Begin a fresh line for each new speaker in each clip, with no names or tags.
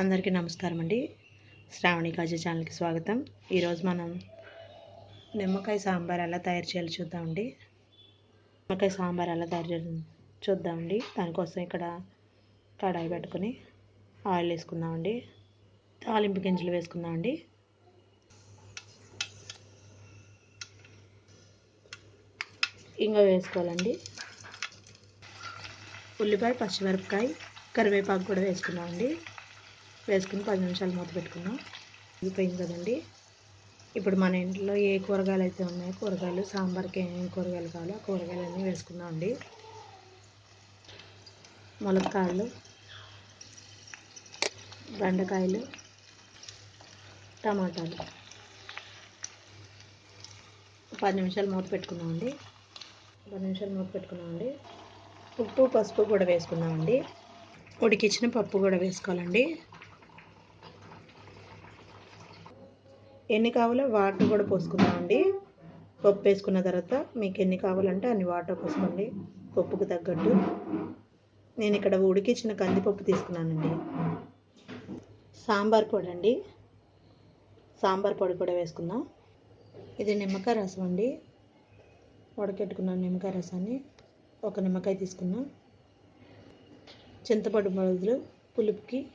అందరికీ నమస్కారం అండి. శ్రావణి కాజీ ఛానల్కి స్వాగతం. ఈరోజు మనం నిమ్మకాయ సాంబార్ ఎలా తయారు చేయాలో చూద్దామండి నిమ్మకాయ సాంబార్ ఎలా తయారు చేయాలి చూద్దామండి దానికోసం ఇక్కడ కడాయి పెట్టుకొని ఆయిల్ వేసుకుందామండి తాలింపు గింజలు వేసుకుందామండి ఇంగ వేసుకోవాలండి. ఉల్లిపాయ పచ్చిమిరపకాయ కరివేపాకు కూడా వేసుకున్నామండి వేసుకుని పది నిమిషాలు మూత పెట్టుకున్నాం. అయిపోయింది కదండి. ఇప్పుడు మన ఇంట్లో ఏ కూరగాయలు అయితే ఉన్నాయో కూరగాయలు సాంబార్కి ఏమేమి కూరగాయలు కావాలో ఆ కూరగాయలు అన్నీ వేసుకున్నాం అండి. ములక్కాయలు బెండకాయలు టమాటాలు. పది నిమిషాలు మూత పెట్టుకున్నామండి పది నిమిషాలు మూత పెట్టుకున్నామండి ఉప్పు పసుపు కూడా వేసుకున్నామండి ఉడికించిన పప్పు కూడా వేసుకోవాలండి. ఎన్ని కావాలో వాటర్ కూడా పోసుకుందామండి. పప్పు వేసుకున్న తర్వాత మీకు ఎన్ని కావాలంటే అన్ని వాటర్ పోసుకోండి. పప్పుకు తగ్గట్టు. నేను ఇక్కడ ఉడికించిన కందిపప్పు తీసుకున్నానండి. సాంబార్ పొడి అండి. సాంబార్ పొడి కూడా వేసుకుందాం. ఇది నిమ్మకాయ రసం అండి. ఉడకెట్టుకున్నాను నిమ్మకాయ రసాన్ని ఒక నిమ్మకాయ తీసుకున్నాం చింతపండు బదులు పులుపుకి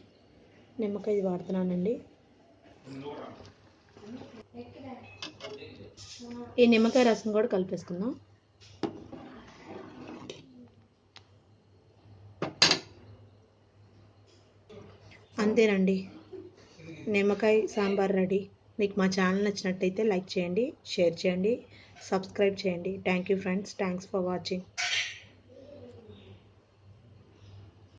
నిమ్మకాయ వాడుతున్నానండి. ఈ నిమ్మకాయ రసం కూడా కలిపేసుకుందాం. అంతేనండి. నిమ్మకాయ సాంబార్ రెడీ. మీకు మా ఛానల్ నచ్చినట్టయితే లైక్ చేయండి షేర్ చేయండి సబ్స్క్రైబ్ చేయండి. Thank you friends. Thanks for watching.